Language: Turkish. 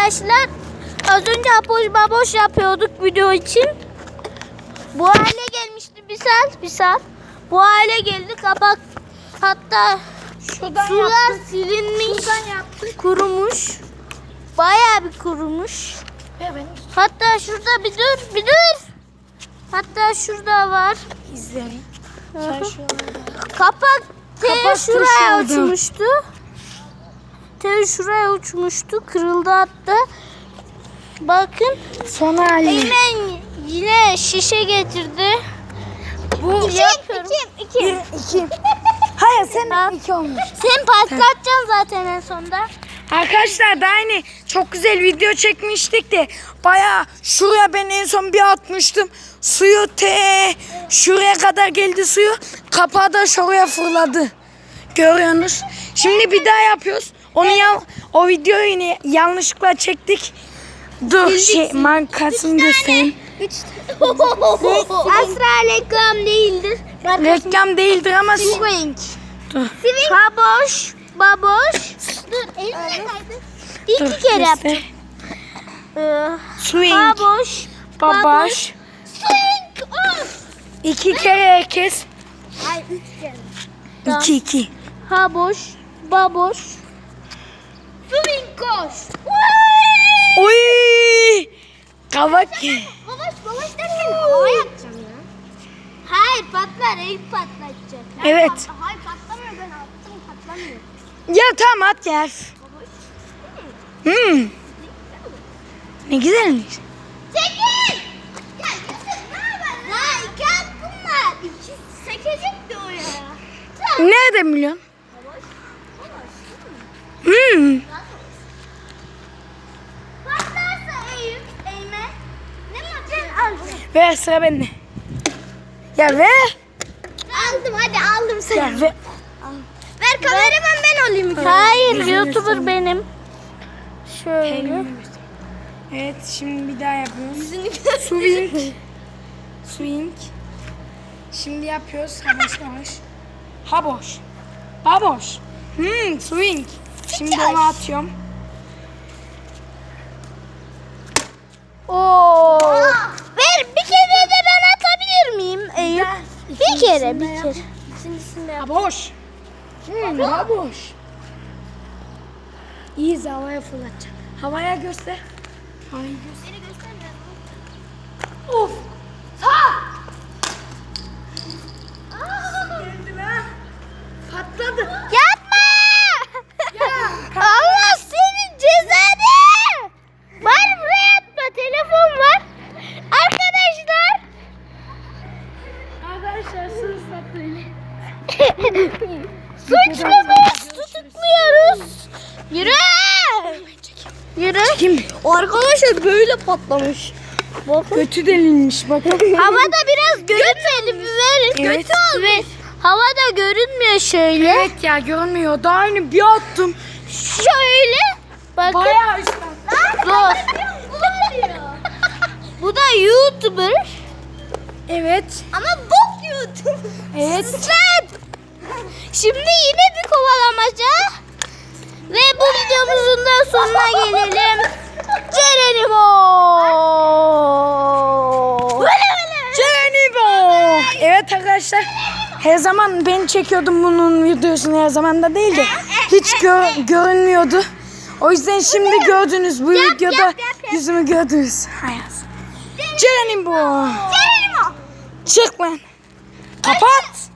Arkadaşlar az önce apoş baboş yapıyorduk video için. Bu hale gelmişti bir saat bir saat. Bu hale geldi kapak hatta Şuradan sular yaptık. silinmiş Şuradan yaptık. kurumuş. Bayağı bir kurumuş. Ve ben Hatta şurada bir dur bir dur. Hatta şurada var. anda. Kapak T şuraya uçmuştu. T şuraya uçmuştu. Kırıldı hatta. Bakın. Son hali. Eymen yine şişe getirdi. Bu yapıyorum. Bir, iki. Hayır sen iki olmuş. Sen patlatacaksın zaten en sonda. Arkadaşlar da aynı çok güzel video çekmiştik de baya şuraya ben en son bir atmıştım. Suyu te şuraya kadar geldi suyu. Kapağı da şuraya fırladı. Görüyorsunuz. Şimdi bir daha yapıyoruz. Onu ya o videoyu yine yanlışlıkla çektik. Dur şey markasını göstereyim. Asla reklam değildir. Reklam değildir ama Swing. Dur. Swing. Baboş. Baboş. Dur elimle kaydı. İki Dur, kere yaptım. Ee, Swing. baboş. Babaş. Swing. Of. İki kere herkes. Ay üç kere. İki iki. Haboş. Baboş. Koş. Oy! Kavak. Baboş baboş derken havaya atacağım ya. Hayır patlar. Eyüp patlatacak. Evet. Hayır patlamıyor ben attım patlamıyor. Ya tamam at ya. Hmm. Ne güzelmiş. Çekil! Ya Yusuf ne haber? Ha iki hakkım var. İki sekecekti o ya. Tamam. Nerede milyon? Baboş. Baboş. Hmm. Patlarsa Eyüp, Eymen. Ne maçı? Al. Ver sıra bende. Ya ver. Aldım hadi aldım seni. Ya ver. Ver kameraman ben olayım. Hayır YouTuber benim. Şöyle. Evet şimdi bir daha yapıyoruz. Swing. Swing. Şimdi yapıyoruz. Haboş haboş. Haboş. Baboş. Hmm, swing. Şimdi onu atıyorum. Oo. Ver bir kere de ben atabilir miyim Eyüp? Bir kere bir kere. İkincisini yap. Haboş. Hmm, baboş. İyi havaya fırlatacağım. Havaya göster. Havayı göster. Seni göstermiyorum. Of. Arkadaşlar beni. Suçluyuz tutukluyoruz. Yürü. Yürü. Kim? Arkadaşlar böyle patlamış. Bakın. Götü delinmiş bakın. Havada biraz görünmedi bir verin. Evet. Kötü olmuş. Havada görünmüyor şöyle. Evet ya görünmüyor. Daha aynı bir attım. Şöyle. Bakın. Bayağı ıslat. Zor. Bu da YouTuber. Evet. Ama. Evet. Sen. Şimdi yine bir kovalamaca. Ve bu videomuzun da sonuna gelelim. Cerenimo. Jennibo. Evet arkadaşlar. Her zaman ben çekiyordum bunun videosunu her zaman da değil de hiç gö- görünmüyordu. O yüzden şimdi gördünüz bu Yap, videoda yap, yap, yüzümü gördünüz. Hayat. Jennibo. Cerenimo. Çık lan. Kapat.